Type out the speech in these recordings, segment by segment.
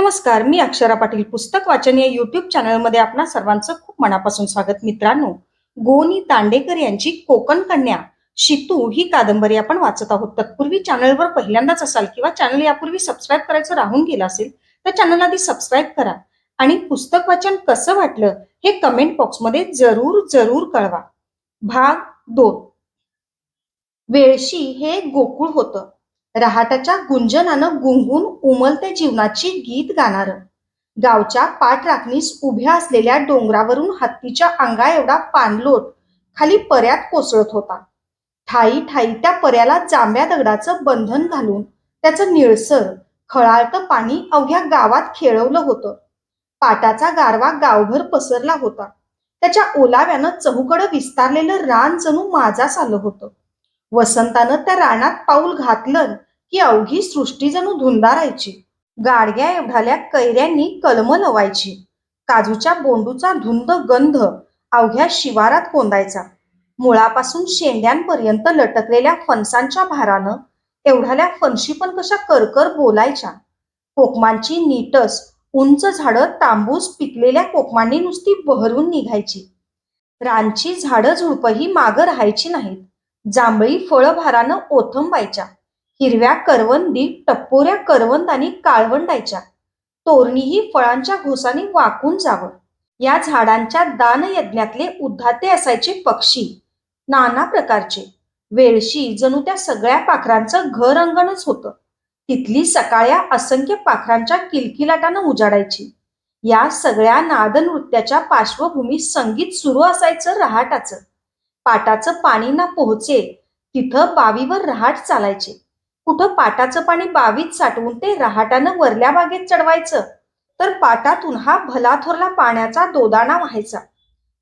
नमस्कार मी अक्षरा पाटील पुस्तक वाचन या युट्यूब चॅनलमध्ये आपणा सर्वांचं खूप मनापासून स्वागत. मित्रांनो गोनी तांडेकर यांची कोकण कन्या शितू ही कादंबरी आपण वाचत आहोत. तत्पूर्वी चॅनलवर पहिल्यांदाच असाल किंवा चॅनल यापूर्वी सबस्क्राईब करायचं राहून गेलं असेल तर चॅनल आधी सबस्क्राईब करा आणि पुस्तक वाचन कसं वाटलं हे कमेंट बॉक्समध्ये जरूर जरूर कळवा. भाग दोन. वेळशी हे गोकुळ होतं. रहाटाच्या गुंजनानं गुंगून उमलते जीवनाची गीत गाणार. गावच्या पाठराखणीस उभ्या असलेल्या डोंगरावरून हत्तीच्या अंगा एवढा पाणलोट खाली पर्यात कोसळत होता. ठाई ठाई त्या पर्याला जांभ्या दगडाचं बंधन घालून त्याचं निळसर खळाळतं पाणी अवघ्या गावात खेळवलं होतं. पाटाचा गारवा गावभर पसरला होता. त्याच्या ओलाव्यानं चहूकडं विस्तारलेलं रान जणू माझाच आलं होतं. वसंतानं त्या रानात पाऊल घातलं की अवघी सृष्टी जणू धुंदारायची गाडग्या एवढाल्या कैऱ्यांनी कलम लवायची. काजूच्या बोंडूचा धुंद गंध अवघ्या शिवारात कोंदायचा. मुळापासून शेंड्यांपर्यंत लटकलेल्या फणसांच्या भारानं एवढाल्या फणशी पण कशा करकर बोलायच्या. कोकमांची नीटस उंच झाडं तांबूस पिकलेल्या कोकमांनी नुसती बहरून निघायची. रानची झाडं झुडपही मागं राहायची नाहीत. जांभळी फळभारानं ओथंबायच्या. हिरव्या करवंदी टप्पोऱ्या आणि काळवंडायच्या तोरणीही फळांच्या घोसाने वाकून जावं. या झाडांच्या दानयज्ञातले उद्धाते असायचे पक्षी नाना प्रकारचे. वेळशी जणू त्या सगळ्या पाखरांचं घर अंगणच होतं. तिथली सकाळ्या असंख्य पाखरांच्या किलकिलाटानं उजाडायची. या सगळ्या नादनृत्याच्या पार्श्वभूमी संगीत सुरू असायचं रहाटाचं. पाटाचं पाणी ना पोहोचे तिथं बावीवर रहाट चालायचे. कुठं पाटाचं पाणी बावीत साठवून ते रहाटानं वरल्या बागेत चढवायचं? तर पाटातून हा भला थोरला पाण्याचा दोदाणा व्हायचा.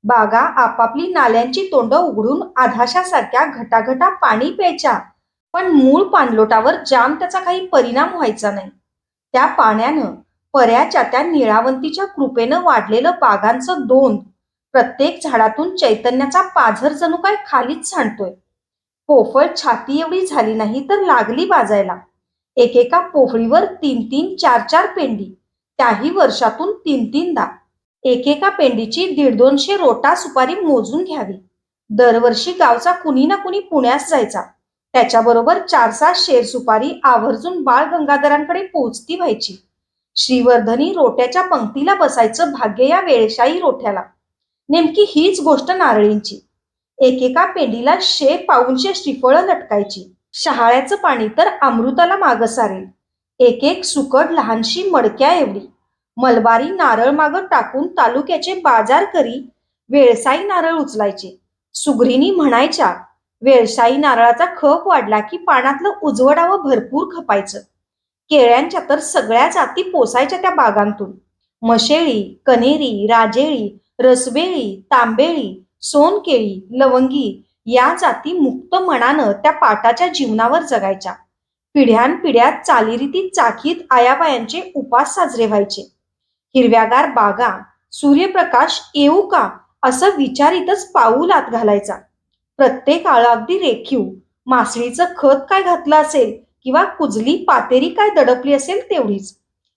बागा आपापली नाल्यांची तोंड उघडून आधाशासारख्या घटाघटा पाणी प्यायच्या. पण मूळ पाणलोटावर जाम त्याचा काही परिणाम व्हायचा नाही. त्या पाण्यानं पर्याच्या त्या निळावंतीच्या कृपेनं वाढलेलं बागांचं दोन प्रत्येक झाडातून चैतन्याचा पाझर जणू काय खालीच सांडतोय. पोफळ छाती एवढी झाली नाही तर लागली बाजायला. एकेका पोफळीवर तीन तीन चार चार पेंडी त्याही वर्षातून तीन तीनदा. एकेका पेंडीची दीड दोनशे रोटा सुपारी मोजून घ्यावी. दरवर्षी गावचा कुणी ना कुणी पुण्यास जायचा. त्याच्याबरोबर चार सहा शेर सुपारी आवर्जून बाळ गंगाधरांकडे पोचती व्हायची. श्रीवर्धनी रोट्याच्या पंक्तीला बसायचं भाग्य या वेळशाही रोठ्याला नेमकी हीच गोष्ट नारळींची. एकेका पेंडीला शे पाऊनशे श्रीफळं लटकायची. शहाळ्याचं पाणी तर अमृताला माग सारेल एक एक सुकट लहानशी मडक्या एवढी. मलबारी नारळ माग टाकून तालुक्याचे बाजार करी वेळसाई नारळ उचलायचे. सुगरीनी म्हणायच्या वेळसाई नारळाचा खप वाढला की पाण्यातलं उजवडावं भरपूर खपायचं. केळ्यांच्या तर सगळ्या जाती पोसायच्या त्या बागांतून. मशेळी कनेरी राजेळी रसबेळी तांबेळी सोनकेळी लवंगी या जाती मुक्त मनानं त्या पाटाच्या जीवनावर जगायच्या. पिढ्यानपिढ्या चालीरीती चाकीत आयाबायांचे उपास साजरे व्हायचे. हिरव्यागार बागा सूर्यप्रकाश येऊ का असं विचारितच पाऊल आत घालायचा. प्रत्येक आळा अगदी रेखीव मासळीचं खत काय घातलं असेल किंवा कुजली पातेरी काय दडपली असेल तेवढीच.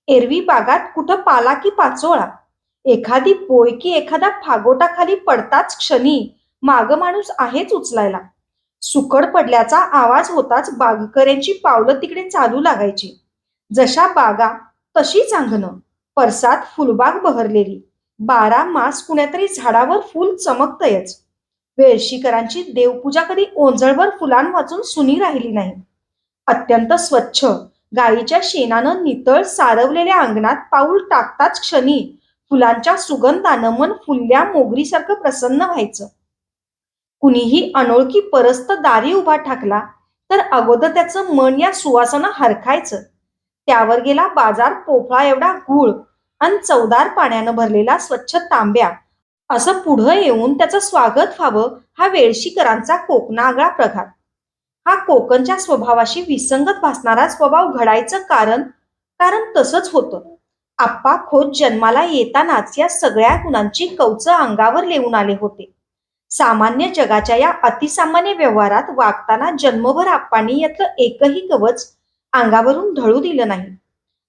एरवी बागात कुठं पाला की पाचोळा? एखादी पोय की एखादा फागोटाखाली पडताच क्षणी माग माणूस आहेच उचलायला. सुकड पडल्याचा आवाज होताच बागकऱ्यांची पावलं तिकडे चालू लागायची. जशा बागा तशीच अंगणं परसात फुलबाग बहरलेली. बारा मास कुण्यातरी झाडावर फुल चमकतयच. वेळशीकरांची देवपूजा कधी ओंजळभर फुलां वाचून सुनी राहिली नाही. अत्यंत स्वच्छ गाईच्या शेणानं नितळ सारवलेल्या अंगणात पाऊल टाकताच क्षणी फुलांच्या सुगंधानं मन फुलल्या मोगरीसारखं प्रसन्न व्हायचं. कुणीही अनोळखी परस्त दारी उभा ठाकला तर अगोदर त्याचं मन या सुवासानं हरखायचं. त्यावर गेला बाजार पोफळा एवढा गुळ आणि चवदार पाण्यानं भरलेला स्वच्छ तांब्या. असं पुढं येऊन त्याचं स्वागत व्हावं हा वेळशीकरांचा कोकणागळा प्रघात. हा कोकणच्या स्वभावाशी विसंगत भासणारा स्वभाव घडायचं कारण कारण तसंच होतं. आप्पा खोत जन्माला येतानाच या सगळ्या गुणांची कवच अंगावर लिहून आले होते. सामान्य जगाच्या या अतिसामान्य व्यवहारात वागताना जन्मभर आप्पांनी यातलं एकही कवच अंगावरून ढळू दिलं नाही.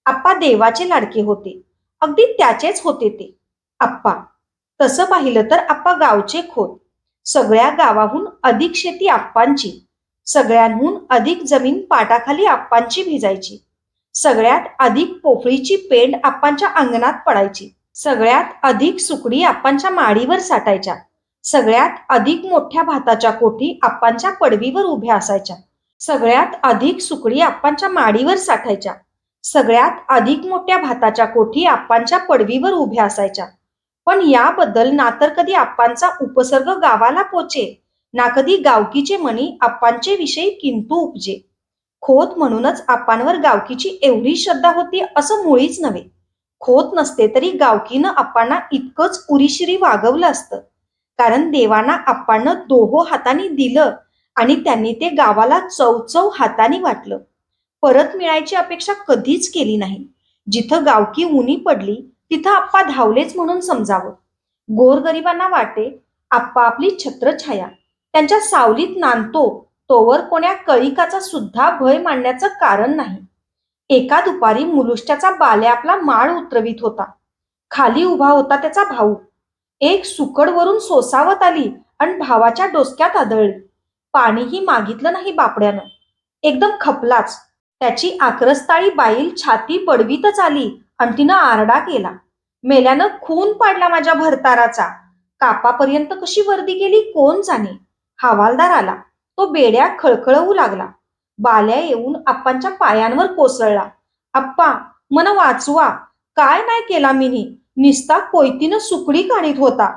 आप्पा देवाचे लाडके होते. अगदी त्याचेच होते ते. आप्पा तसं पाहिलं तर आप्पा गावचे खोत. सगळ्या गावाहून अधिक शेती आप्पांची. सगळ्यांहून अधिक जमीन पाटाखाली आप्पांची भिजायची. सगळ्यात अधिक पोफळीची पेंड आप्पांच्या अंगणात पडायची. सगळ्यात अधिक सुकडी आप्पांच्या माडीवर साठायच्या. सगळ्यात अधिक मोठ्या भाताच्या कोठी आप्पांच्या पडवीवर उभ्या असायच्या. सगळ्यात अधिक सुकडी आप्पांच्या माडीवर साठायच्या. सगळ्यात अधिक मोठ्या भाताच्या कोठी आप्पांच्या पडवीवर उभ्या असायच्या. पण याबद्दल ना तर कधी आप्पांचा उपसर्ग गावाला पोचे ना कधी गावकीचे मनी आप्पांचे विषयी किंतू उपजे. खोत म्हणूनच आप्पांवर गावकीची एवढी श्रद्धा होती असं मुळीच नव्हे. खोत नसते तरी गावकीनं आप्पांना इतकंच उरीशिरी वागवलं असतं. कारण देवांना आप्पांना दोहो हाताने दिलं आणि त्यांनी ते गावाला चवचव हाताने वाटलं. परत मिळायची अपेक्षा कधीच केली नाही. जिथं गावकी उनी पडली तिथं आप्पा धावलेच म्हणून समजावं. गोरगरिबांना वाटे आप्पा आपली छत्रछाया. त्यांच्या सावलीत नांदतो तोवर कोण्या कळिकाचा सुद्धा भय मांडण्याचं कारण नाही. एका दुपारी मुलुष्ट्याचा बाले आपला माळ उतरवित होता. खाली उभा होता त्याचा भाऊ. एक सुकडवरून सोसावत आली आणि भावाच्या डोसक्यात आदळली. पाणीही मागितलं नाही बापड्यानं. एकदम खपलाच. त्याची आक्रस्ताळी बाईल छाती पडवीतच आली आणि तिनं आरडा केला. मेल्यानं खून पाडला माझ्या भरताराचा. कापापर्यंत कशी वर्दी गेली कोण जाणे? हवालदार आला. तो बेड्या खळखळवू लागला. बाल्या येऊन आप्पांच्या पायांवर कोसळला. आप्पा मन वाचवा. काय नाही केला मी निस्ता कोयतीनं सुकडी काढीत होता.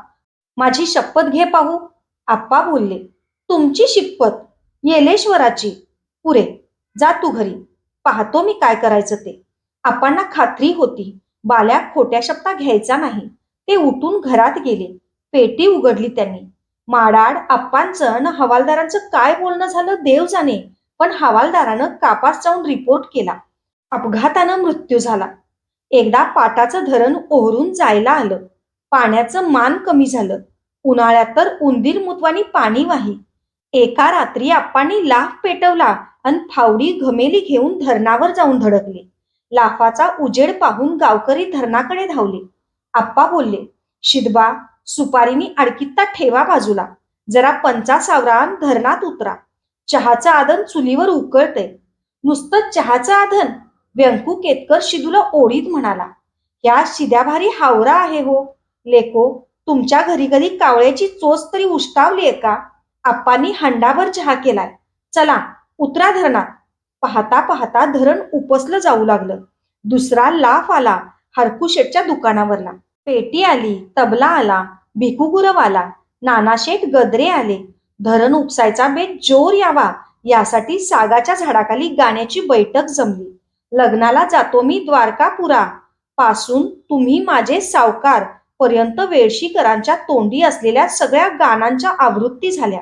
माझी शपथ घे पाहू. आप्पा बोलले तुमची शिपत येलेश्वराची. पुरे जा तू घरी. पाहतो मी काय करायचं ते. आप्पांना खात्री होती. बाल्या खोट्या शब्दा घ्यायचा नाही. ते उठून घरात गेले. पेटी उघडली त्यांनी. माडाड आप्पांचं न हवालदारांचं काय बोलणं झालं देव जाणे. पण हवालदारानं कापास जाऊन रिपोर्ट केला. अपघातानं मृत्यू झाला. एकदा पाटाचं धरण ओहरून जायला आलं. पाण्याचं मान कमी झालं. उन्हाळ्यात तर उंदीर मुतवानी पाणी वाही. एका रात्री आप्पांनी लाफ पेटवला आणि फावडी घमेली घेऊन धरणावर जाऊन धडकले. लाफाचा उजेड पाहून गावकरी धरणाकडे धावले. आप्पा बोलले शिदबा सुपारीनी अडकित्ता ठेवा बाजूला. जरा पंचा सावरान धरणात उतरा. चहाचं आदन चुलीवर उकळते. नुसतं चहाचं आधन व्यंकू केतकर शिदूला ओढीत म्हणाला. या शिद्याभारी हावरा आहे हो. लेको तुमच्या घरी कधी कावळ्याची चोच तरी उष्टावलीये का? आप्पांनी हंडाभर चहा केलाय. चला उतरा धरणात. पाहता पाहता धरण उपसलं जाऊ लागलं. दुसरा लाफ आला. हरकुशेटच्या दुकानावरला. पेटी आली तबला आला भिकुगुरव आला नानाशेठ गदरे आले. धरण उपसायचा बेत जोर यावा यासाठी सागाच्या झाडाखाली गाण्याची बैठक जमली. लग्नाला जातो मी द्वारकापुरा. पासून तुम्ही माझे सावकार पर्यंत वेळशीकरांच्या तोंडी असलेल्या सगळ्या गाण्यांच्या आवृत्ती झाल्या.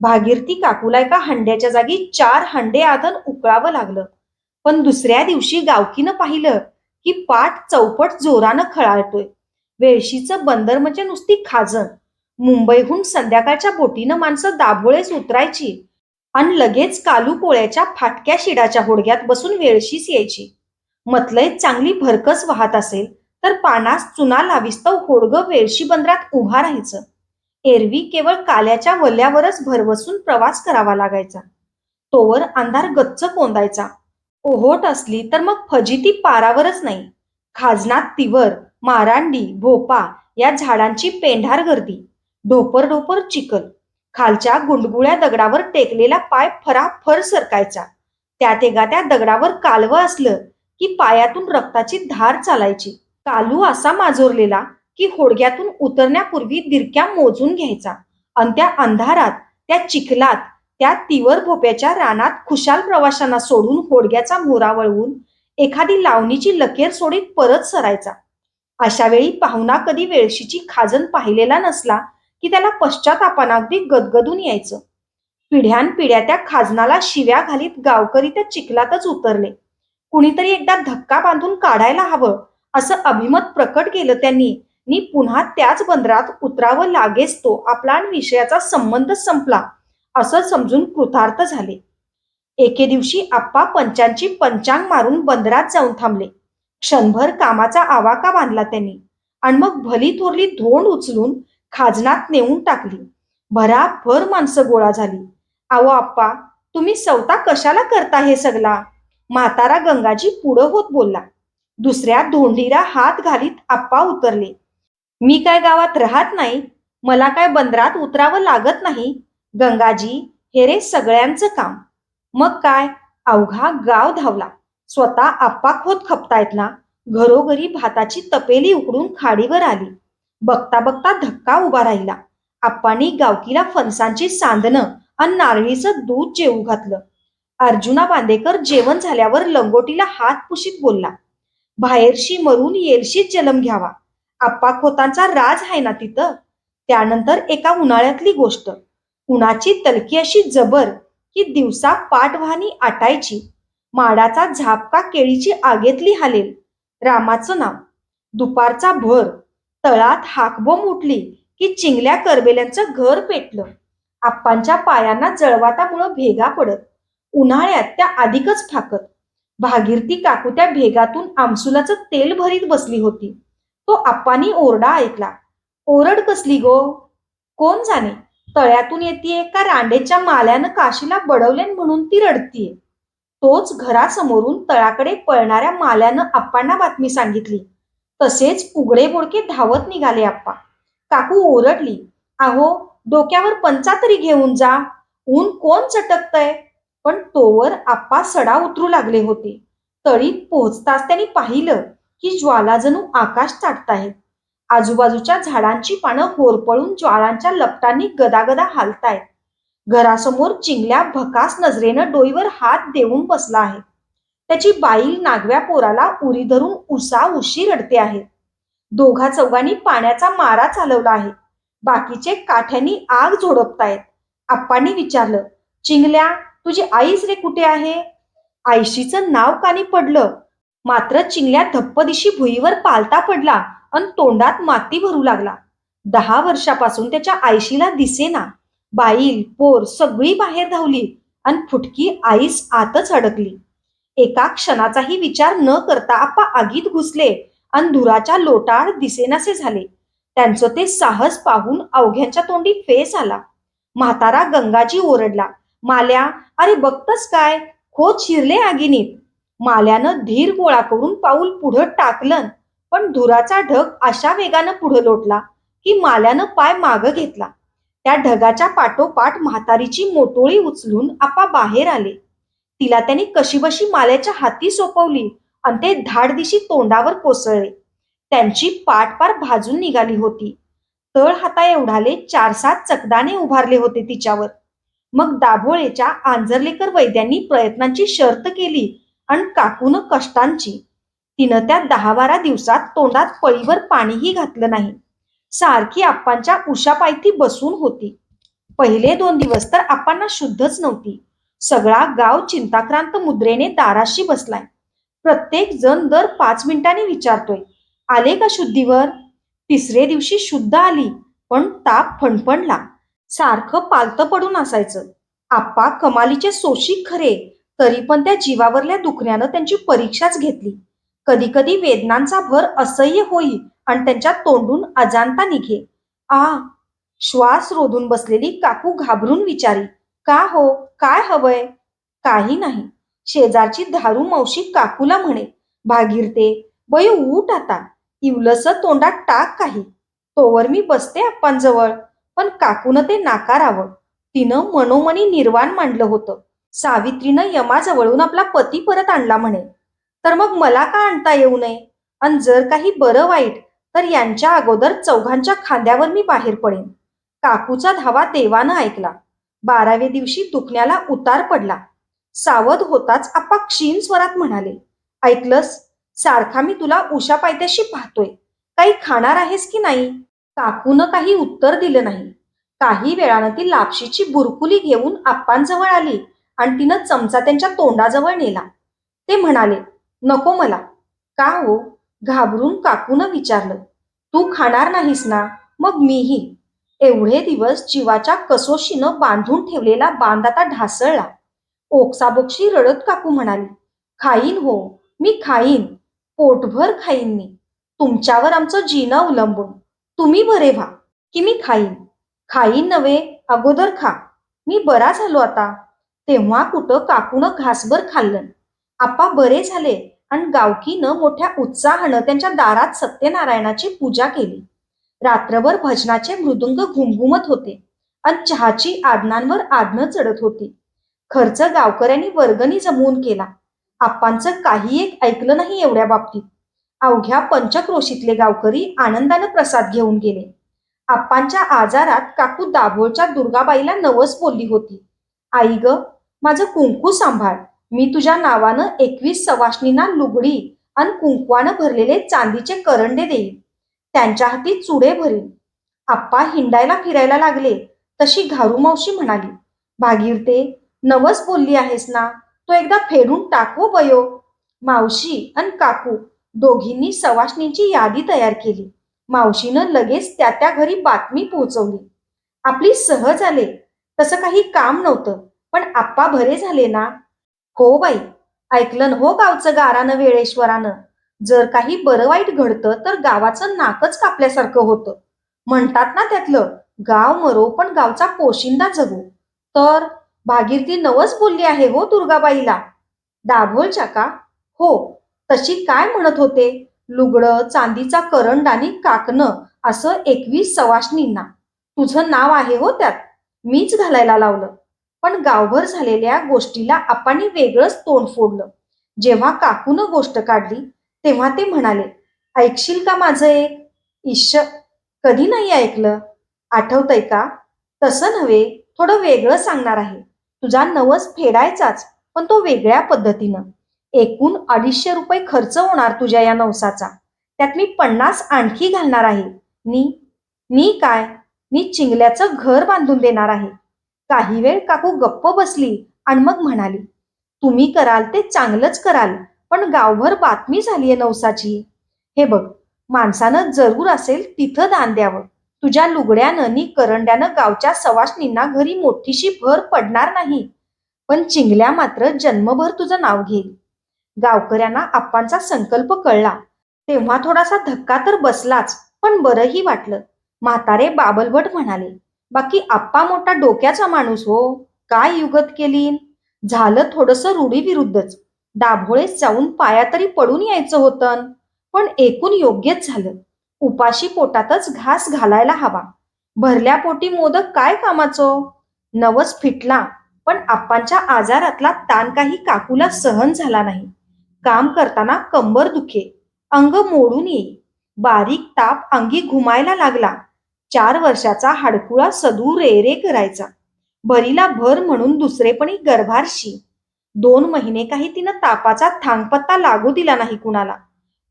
भागीरथी काकूला एका हंड्याच्या जागी चार हंडे आधन उकळावं लागलं. पण दुसऱ्या दिवशी गावकीनं पाहिलं की पाठ चौपट जोरानं खळाळतोय. वेळशीचं बंदर म्हणजे नुसती खाजण. मुंबईहून संध्याकाळच्या बोटीनं माणसं दाभोळेच उतरायची आणि लगेच कालू पोळ्याच्या फाटक्या शिडाच्या होडग्यात बसून वेळशीच यायची. मतलय चांगली भरकस वाहत असेल तर पानास चुना लाविस्तव होडगं वेळशी बंदरात उभा राहायचं. एरवी केवळ काल्याच्या वल्यावरच भरवसून प्रवास करावा लागायचा. तोवर अंधार गच्च कोंदायचा. ओहोट असली तर मग फजिती पारावरच नाही. खाजनात तिवर मारांडी भोपा या झाडांची पेंढार गर्दी. ढोपर ढोपर चिखल. खालच्या गुंडगुळ्या दगडावर टेकलेला पाय फराफर सरकायचा. त्यात एका त्या दगडावर कालवं असलं की पायातून रक्ताची धार चालायची. कालू असा माजोरलेला की होडग्यातून उतरण्यापूर्वी दिरक्या मोजून घ्यायचा आणि त्या अंधारात त्या चिखलात त्या तिवर भोप्याच्या रानात खुशाल प्रवाशांना सोडून होडग्याचा मोरा वळवून एखादी लावणीची लकेर सोडीत परत सरायचा. अशा वेळी पाहुणा कधी वेळशीची खाजन पाहिलेला नसला की त्याला पश्चातापान अगदी गदगदून यायचं. पिढ्यान पिढ्या त्या खाजनाला शिव्या घालीत गावकरी त्या चिखलातच उतरले. कुणीतरी एकदा धक्का बांधून काढायला हवं असं अभिमत प्रकट केलं त्यांनी. नी पुन्हा त्याच बंदरात उतरावं लागेच तो. आपला आणि विषयाचा संबंध संपला असं समजून कृतार्थ झाले. एके दिवशी आप्पा पंचांची पंचांग मारून बंदरात जाऊन थांबले. क्षणभर कामाचा आवाका बांधला त्यांनी आणि मग भली थोरली धोंड उचलून खाजनात नेऊन टाकली. भराभर माणसं गोळा झाली. आवो आप्पा तुम्ही सवता कशाला करता हे सगला म्हातारा गंगाजी पुढं होत बोलला. दुसऱ्या धोंडीला हात घालीत आप्पा उतरले. मी काय गावात राहत नाही? मला काय बंदरात उतरावं लागत नाही? गंगाजी हे रे सगळ्यांचं काम. मग काय? अवघा गाव धावला. स्वतः आप्पाखोत खपतायत ना? घरोघरी भाताची तपेली उकडून खाडीवर आली. बघता बघता धक्का उभा राहिला. आप्पांनी गावकीला फणसांची सांदणं आणि नारळीचं दूध जेवू घातलं. अर्जुना बांदेकर जेवण झाल्यावर लंगोटीला हात पुशीत बोलला. बाहेरशी मरून येलशीच जलम घ्यावा. आप्पा खोतांचा राज आहे ना तिथं? त्यानंतर एका उन्हाळ्यातली गोष्ट. उन्हाची तलकी अशी जबर की दिवसा पाठवानी आटायची. माडाचा झापका केळीची आगेतली हालेल. रामाचं नाव. दुपारचा भर. तळात हाकबोंब उठली की चिंगल्या करबेल्यांचं घर पेटलं. आप्पांच्या पायांना जळवातामुळं भेगा पडत. उन्हाळ्यात त्या अधिकच फाकत भागीरथी काकू त्या भेगातून आमसुलाचं तेल भरीत बसली होती. तो आप्पानी ओरडा ऐकला. ओरड कसली गो? कोण जाणे? तळ्यातून येतीये का रांडेच्या माल्यानं काशीला बडवलेन म्हणून ती रडतीये? तोच घरासमोरून तळाकडे पळणाऱ्या माल्यानं आप्पांना बातमी सांगितली. तसेच उघडे बोडके धावत निघाले आप्पा. काकू ओरडली आहो डोक्यावर पंचा तरी घेऊन जा. ऊन कोण चटकतय? पण तोवर आप्पा सडा उतरू लागले होते. तळीत पोहोचताच त्यांनी पाहिलं की ज्वाला जणू आकाश चाटताहेत. आजूबाजूच्या झाडांची पानं होरपळून ज्वाळांच्या लपटांनी गदागदा हालतायत घरासमोर चिंगल्या भकास नजरेनं डोईवर हात देऊन बसला आहे. त्याची बाईल नागव्या पोराला उरी धरून उसा उशी रडते आहे. दोघा चौघांनी पाण्याचा मारा चालवला आहे. बाकीचे काठ्यांनी आग झोडपतायत. आप्पांनी विचारलं चिंगल्या तुझी आईच रे कुठे आहे? आईशीचं नाव कानी पडलं. मात्र चिंगल्या धप्पदिशी भुईवर पालता पडला अन तोंडात माती भरू लागला. दहा वर्षापासून त्याच्या आईशीला दिसेना. बाईल पोर सगळी बाहेर धावली आणि फुटकी आईस आतच अडकली. एका क्षणाचाही विचार न करता आप्पा आगीत घुसले आणि धुराच्या लोटाळ दिसेनासे झाले. त्यांचं ते साहस पाहून अवघ्यांच्या तोंडी फेस आला. म्हातारा गंगाजी ओरडला माल्या अरे बघतस काय? खोत शिरले आगिनीत. माल्यानं धीर गोळा करून पाऊल पुढं टाकलं पण धुराचा ढग अशा वेगानं पुढं लोटला की माल्यानं पाय माग घेतला. त्या ढगाच्या पाठोपाठ म्हातारीची मोटोळी उचलून आपा बाहेर आले. तिला त्यांनी कशीबशी माल्याच्या हाती सोपवली आणि ते धाडदिशी तोंडावर कोसळले. त्यांची पाठ पार भाजून निघाली होती. तळ हाता एवढाले चार सात चकदाने उभारले होते तिच्यावर. मग दाभोळेच्या आंजरलेकर वैद्यांनी प्रयत्नांची शर्त केली आणि काकून कष्टांची. तिनं त्या दहा बारा दिवसात तोंडात पळीवर पाणीही घातलं नाही. सारखी आप्पांच्या उशापायथी बसून होती. पहिले दोन दिवस तर आप्पांना शुद्धच नव्हती. सगळा गाव चिंताक्रांत मुद्रेने दाराशी बसलाय. प्रत्येक जण दर पाच मिनिटांनी विचारतोय आले का शुद्धीवर? तिसरे दिवशी शुद्ध आली पण ताप फणफणला. सारखं पालतं पडून असायचं. आप्पा कमालीचे सोशिक खरे तरी पण त्या जीवावरल्या दुखण्यानं त्यांची परीक्षाच घेतली. कधी कधी वेदनांचा भर असह्य होई आणि त्यांच्या तोंडून अजाणता निघे. आ श्वास रोधून बसलेली काकू घाबरून विचारी का हो? काय हवंय? काही नाही. शेजारची धारू मावशी काकूला म्हणे भागीरते बय उठ आता. इवलस तोंडात टाक काही. तोवर मी बसते आप्पांजवळ. पण काकून ते नाकारावं. तिनं मनोमनी निर्वाण मांडलं होतं. सावित्रीनं यमाजवळून आपला पती परत आणला म्हणे. तर मग मला का आणता येऊ नये? आणि जर काही बरं वाईट तर यांच्या अगोदर चौघांच्या खांद्यावर मी बाहेर पडेन. काकूचा धावा देवानं ऐकला. बाराव्या दिवशी दुखण्याला उतार पडला. सावध होताच आप्पा क्षीण स्वरात म्हणाले ऐकलंस? सारखा मी तुला उषा पायथ्याशी पाहतोय. काही खाणार आहेस की नाही? काकूनं काही उत्तर दिलं नाही. काही वेळानं ती लापशीची बुरकुली घेऊन आप्पांजवळ आली आणि तिनं चमचा त्यांच्या तोंडाजवळ नेला. ते म्हणाले नको मला. का हो? घाबरून काकूनं विचारलं. तू खाणार नाहीस ना? मग मीही. एवढे दिवस जीवाच्या कसोशीनं बांधून ठेवलेला बांध आता ढासळला. ओक्साबोक्षी रडत काकू म्हणाली खाईन हो मी खाईन. पोटभर खाईन मी. तुमच्यावर आमचं जीणं अवलंबून. तुम्ही बरे व्हा की मी खाईन. खाईन नव्हे अगोदर खा. मी बरा झालो आता. तेव्हा कुठं काकूनं घासभर खाल्लं. आप्पा बरे झाले आणि गावकीनं मोठ्या उत्साहानं त्यांच्या दारात सत्यनारायणाची पूजा केली. रात्रभर भजनाचे मृदुंग घुमघुमत होते आणि चहाची आदनांवर आदनं चढत होती. खर्च गावकऱ्यांनी वर्गणी जमवून केला. आप्पांचं काही एक ऐकलं नाही एवढ्या बाबतीत. अवघ्या पंचक्रोशीतले गावकरी आनंदानं प्रसाद घेऊन गेले. आप्पांच्या आजारात काकू दाभोळच्या दुर्गाबाईला नवस बोलली होती. आई ग माझं कुंकू सांभाळ. मी तुझ्या नावानं एकवीस सवाष्णींना लुगडी आणि कुंकवानं भरलेले चांदीचे करंडे देईन. त्यांच्या हाती चुडे भरीन. आप्पा हिंडायला फिरायला लागले. तशी घारू मावशी म्हणाली भागीरते नवस बोलली आहेस ना? तो एकदा फेडून टाकवो बयो. मावशी आणि काकू दोघींनी सवाष्णींची यादी तयार केली. मावशीनं लगेच त्या त्या घरी बातमी पोहोचवली. आपली सहज आले. तसं काही काम नव्हतं पण आप्पा भरे झाले ना? हो बाई ऐकलं हो गावचं गारानं वेळेश्वरानं. जर काही बरं वाईट घडतं तर गावाचं नाकच कापल्यासारखं होतं. म्हणतात ना त्यातलं गाव मरो पण गावचा पोशिंदा जगू. तर भागीरथी नवच बोलली आहे हो दुर्गाबाईला. दाभोल का हो तशी काय म्हणत होते? लुगडं चांदीचा करंड आणि काकणं असं एकवीस सवाशनींना तुझं नाव आहे हो त्यात. मीच घालायला लावलं. पण गावभर झालेल्या गोष्टीला आपांनी वेगळंच तोंड फोडलं. जेव्हा काकूनं गोष्ट काढली तेव्हा ते म्हणाले ऐकशील का माझं एक? ईश कधी नाही ऐकलं? आठवतंय का? तसं नव्हे थोडं वेगळं सांगणार आहे. तुझा नवस फेडायचाच पण तो वेगळ्या पद्धतीनं. एकूण अडीचशे रुपये खर्च होणार तुझ्या या नवसाचा. त्यात मी पन्नास आणखी घालणार आहे. नी नी काय? मी चिंगल्याचं घर बांधून देणार आहे. काही वेळ काकू गप्प बसली आणि मग म्हणाली तुम्ही कराल ते चांगलंच कराल पण गावभर बातमी झालीये नवसाची. हे बघ माणसानं जरूर असेल तिथं दान द्यावं. तुझ्या लुगड्यानं नी करंड्यानं गावच्या सवासनींना घरी मोठीशी भर पडणार नाही. पण चिंगल्या मात्र जन्मभर तुझं नाव घेईल. गावकऱ्यांना आप्पांचा संकल्प कळला. तेव्हा थोडासा धक्का तर बसलाच पण बरंही वाटलं. म्हातारे बाबलभट म्हणाले बाकी आप्पा मोठा डोक्याचा माणूस हो. काय युगत केली झालं थोडस रूढीविरुद्धच. दाभोळेस जाऊन पाया तरी पडून यायचं होतं पण एकूण योग्यच झालं. उपाशी पोटातच घास घालायला हवा. भरल्या पोटी मोदक काय कामाचो? नवस फिटला पण आप्पांच्या आजारातला ताण काही काकूला सहन झाला नाही. काम करताना कंबर दुखे. अंग मोडून येई. बारीक ताप अंगी घुमायला लागला. चार वर्षाचा हाडकुळा सदू रे रे करायचा. भरीला भर म्हणून दुसरेपणी गर्भारशी. दोन महिने काही तिनं तापाचा थांगपत्ता लागू दिला नाही कुणाला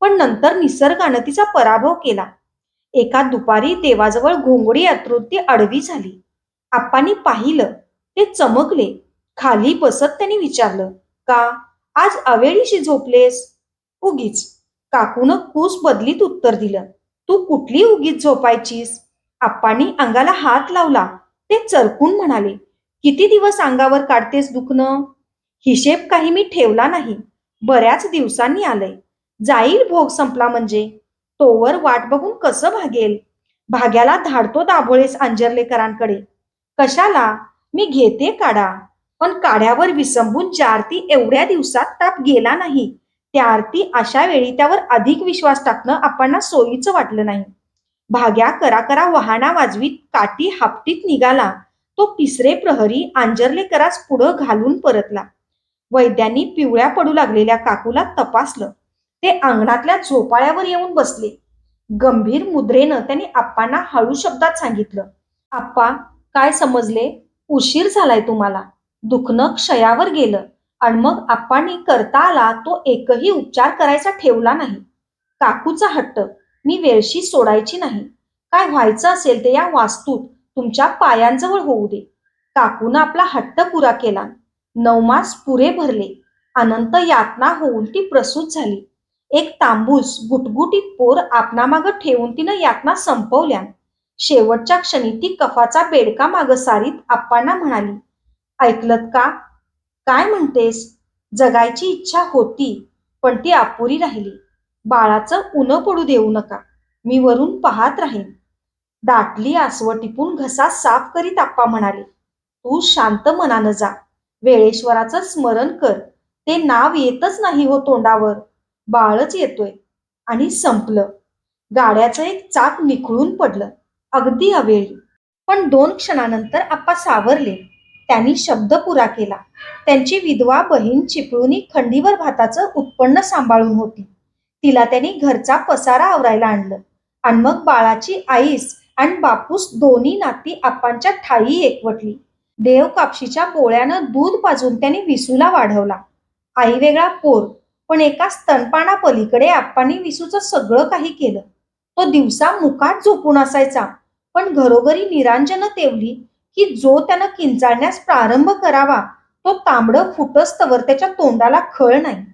पण नंतर निसर्गानं तिचा पराभव केला. एका दुपारी देवाजवळ घोंगडी अतृप्ती अडवी झाली. आप्पांनी पाहिलं ते चमकले. खाली बसत त्यांनी विचारलं का आज अवेळीशी झोपलेस? उगीच. काकूनं कूस बदलीत उत्तर दिलं. तू कुठली उगीच झोपायचीस? आप्पांनी अंगाला हात लावला. ते चरकून म्हणाले किती दिवस अंगावर काढतेस दुखणं? हिशेब काही मी ठेवला नाही. बऱ्याच दिवसांनी आलंय. जाईल भोग संपला म्हणजे. तोवर वाट बघून कसं भागेल? भाग्याला धाडतो दाभोळेस अंजर्लेकरांकडे. कशाला? मी घेते काढा. पण काढ्यावर विसंबून ज्या आरती एवढ्या दिवसात ताप गेला नाही त्या आरती अशा वेळी त्यावर अधिक विश्वास टाकणं आपण सोयीचं वाटलं नाही. भाग्या करा करा वाजवीत काठी हापटीत निघाला. तो तिसरे प्रहरी आंजर्लेकरास पुढं घालून परतला. वैद्यांनी पिवळ्या पडू लागलेल्या काकूला तपासलं. ते अंगणातल्या झोपाळ्यावर येऊन बसले. गंभीर मुद्रेनं त्यांनी आप्पांना हळू शब्दात सांगितलं आप्पा काय समजले? उशीर झालाय तुम्हाला. दुखणं क्षयावर गेलं. आणि मग आप्पांनी करता आला तो एकही उपचार करायचा ठेवला नाही. काकूचा हट्ट मी वेळशी सोडायची नाही. काय व्हायचं असेल ते या वास्तूत तुमच्या पायांजवळ होऊ दे. काकूनं आपला हट्ट पुरा केला. नवमास पुरे भरले. अनंत यातना होऊन ती प्रसूत झाली. एक तांबूस गुटगुटीत पोर आपणामागं ठेवून तिनं यातना संपवल्या. शेवटच्या क्षणी ती कफाचा बेडका माग सारीत आप्पांना म्हणाली ऐकलत का? काय म्हणतेस? जगायची इच्छा होती पण ती अपुरी राहिली. बाळाचं उन पडू देऊ नका. मी वरून पाहत राहीन. दाटली आसवं टिपून घसा साफ करीत आप्पा म्हणाले तू शांत मनानं जा. वेळेश्वराचं स्मरण कर. ते नाव येतच नाही हो तोंडावर. बाळच येतोय. आणि संपलं. गाड्याचं एक चाक निखळून पडलं. अगदी अवेळी पण दोन क्षणानंतर आप्पा सावरले. त्यांनी शब्द पुरा केला. त्यांची विधवा बहीण चिपळूणी खंडीवर भाताचं उत्पन्न सांभाळून होती. तिला त्यांनी घरचा पसारा आवरायला आणलं. आणि मग बाळाची आईस आणि बापूस दोन्ही नाती आप्पांच्या ठाई एकवटली. देव कापशीच्या पोळ्यानं दूध पाजून त्यांनी विसूला वाढवला. आई वेगळा पोर पण एका स्तनपाना पलीकडे आप्पांनी विसूचं सगळं काही केलं. तो दिवसा मुकाट झोपून असायचा पण घरोघरी निरांजन तेवली की जो त्यानं किंचाळण्यास प्रारंभ करावा तो तांबडं फुटस्तवर त्याच्या तोंडाला खळ नाही.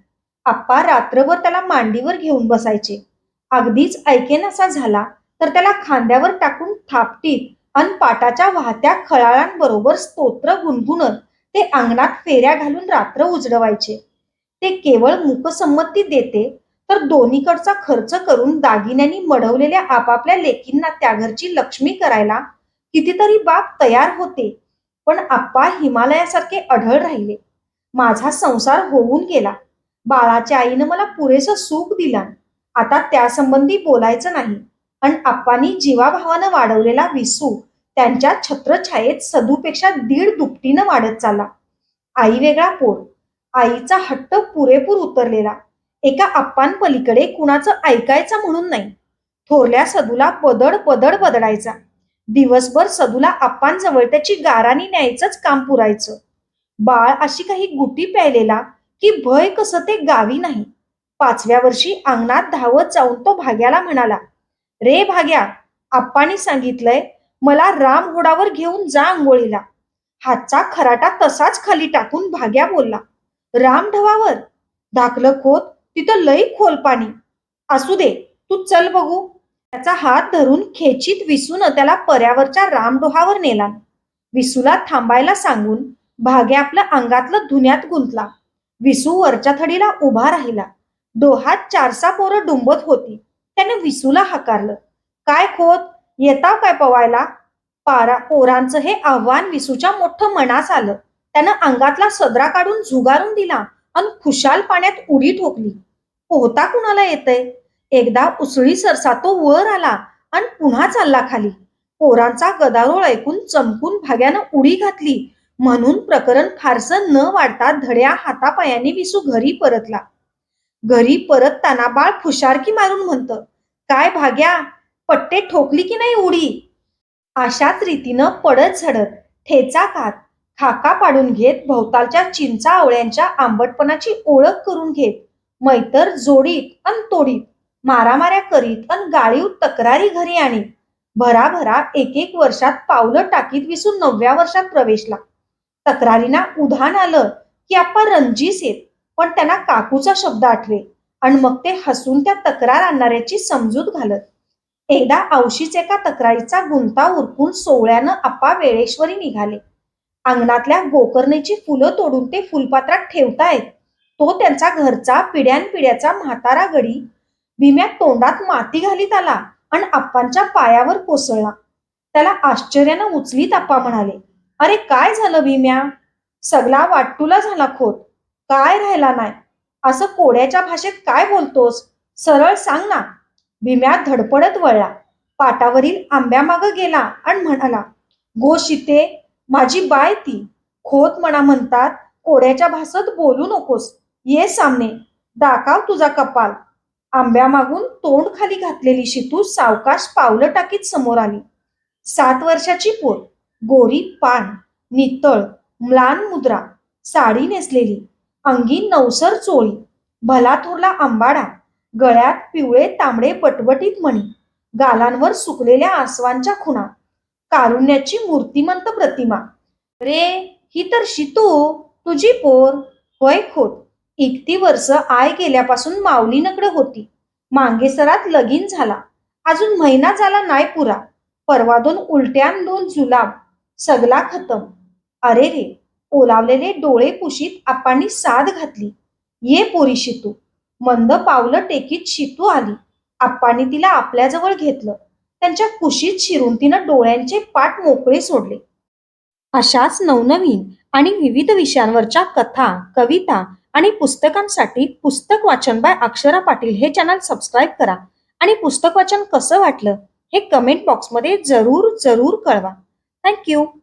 आप्पा रात्रभर त्याला मांडीवर घेऊन बसायचे. अगदीच ऐकेनासा झाला तर त्याला खांद्यावर टाकून थापटीत अन पाटाच्या वाहत्या खळाळांबरोबर स्तोत्र गुणगुणत ते अंगणात फेऱ्या घालून रात्र उजडवायचे. ते केवळ मुकसंमती देते तर दोन्हीकडचा खर्च करून दागिन्यांनी मढवलेल्या आपापल्या लेकींना त्या घरची लक्ष्मी करायला कितीतरी बाप तयार होते पण आप्पा हिमालयासारखे अढळ राहिले. माझा संसार होऊन गेला. बाळाच्या आईनं मला पुरेसं सुख दिला. आता त्यासंबंधी बोलायचं नाही. आणि आप्पांनी जीवाभावानं वाढवलेला विसू त्यांच्या छत्रछायेत सदूपेक्षा दीड दुपटीनं वाढत चालला. आई वेगळा पोर. आईचा हट्ट पुरेपूर उतरलेला. एका आप्पांपलीकडे कुणाचं ऐकायचं म्हणून नाही. थोरल्या सदूला बदड बदड बदडायचा. दिवसभर सदूला आप्पांजवळ त्याची गारानी न्यायचंच काम पुरायचं. बाळ अशी काही गुटी प्यायलेला की भय कसं ते गावी नाही. पाचव्या वर्षी अंगणात धावत जाऊन तो भाग्याला म्हणाला रे भाग्या आप्पांनी सांगितलंय मला राम घोडावर घेऊन जा आंघोळीला. हातचा खराटा तसाच खाली टाकून भाग्या बोलला राम ढवावर? धाकलं खोत तिथं लई खोल पाणी. असू दे तू चल बघू. त्याचा हात धरून खेचीत विसून त्याला पर्यावरच्या रामडोहावर नेला. विसूला थांबायला सांगून भाग्या आपल्या अंगातलं धुन्यात गुंतला. विसू वरच्या थडीला उभा राहिला. डोहात चारसा पोरं डुंबत होती. त्याने विसूला हाकारलं. काय खोत? येताव काय पवायला? पारा पोरांचं हे आव्हान विसूच्या मोठं मनास आलं. त्यानं अंगातला सदरा काढून झुगारून दिला आणि खुशाल पाण्यात उडी ठोकली. पोहता कुणाला येतय? एकदा उसळी सरसा तो वर आला आणि पुन्हा चालला खाली. पोरांचा गदारोळ ऐकून चमकून भाग्यानं उडी घातली म्हणून प्रकरण फारसं न वाढता धड्या हातापायाने विसू घरी परतला. घरी परतताना बाळ फुशारकी मारून म्हणतं काय भाग्या पट्टे ठोकली की नाही उडी? अशाच रीतीनं पडत झडत ठेचा खात खाका पाडून घेत भोवतालच्या चिंचा आवळ्यांच्या आंबटपणाची ओळख करून घेत मैतर जोडीत अन तोडीत मारामाऱ्या करीत अन गाळीव तक्रारी घरी आणीत भराभरा एक एक वर्षात पावलं टाकीत विसून नवव्या वर्षात प्रवेशला. तक्रारींना उधाण आलं की आप्पा रणजीस येत पण त्यांना काकूचा शब्द आठवे आणि मग ते हसून त्या तक्रार आणणाऱ्याची समजूत घालत. एकदा औशीच एका तक्रारीचा गुंता उरकून सोहळ्यानं आप्पा वेळेश्वरी निघाले. अंगणातल्या गोकर्णीची फुलं तोडून ते फुलपात्रात ठेवतायत. तो त्यांचा घरचा पिढ्यानपिढ्याचा म्हातारा गडी भीम्या तोंडात माती घालीत आला आणि आप्पांच्या पायावर कोसळला. त्याला आश्चर्यानं उचलीत आप्पा म्हणाले अरे काय झालं भीम्या? सगळा वाटतुला झाला खोत. काय राहिला नाही? असं कोड्याच्या भाषेत काय बोलतोस? सरळ सांग ना. भीम्या धडपडत वळला. पाटावरील आंब्यामाग गेला आणि म्हणाला गो शिते माझी बाय ती. खोत म्हणा म्हणतात कोड्याच्या भाषेत बोलू नकोस. ये सामने. दाकाव तुझा कपाल. आंब्या मागून तोंड खाली घातलेली शितू सावकाश पावलं टाकीत समोर आली. सात वर्षाची पोर. गोरी पान नितळ म्लान मुद्रा साडी नेसलेली अंगी नवसर चोळी भला थोरला आंबाडा गळ्यात पिवळे तांबडे पटवटीत मणी गालांवर सुकलेल्या आसवांच्या खुणा कारुण्याची मूर्तिमंत प्रतिमा. रे ही तर शितू तुझी पोर. होय खोत इकती वर्ष आय गेल्यापासून माऊलीनकडे होती. मांगेसरात लगीन झाला. अजून महिना झाला नाही पुरा. परवा दोन उलट्यान दोन जुलाब सगला खतम. अरे रे ओलावलेले डोळे पुशीत आपांनी साध घातली. ये पोरी शितू. मंद पावलं टेकीत शितू आली. आप्पांनी तिला आपल्याजवळ घेतलं. त्यांच्या कुशीत शिरून तिनं डोळ्यांचे पाठ मोकळे सोडले. अशाच नवनवीन आणि विविध विषयांवरच्या कथा कविता आणि पुस्तकांसाठी पुस्तक वाचन बाय अक्षरा पाटील हे चॅनल सबस्क्राईब करा आणि पुस्तक वाचन कसं वाटलं हे कमेंट बॉक्समध्ये जरूर जरूर कळवा. Thank you.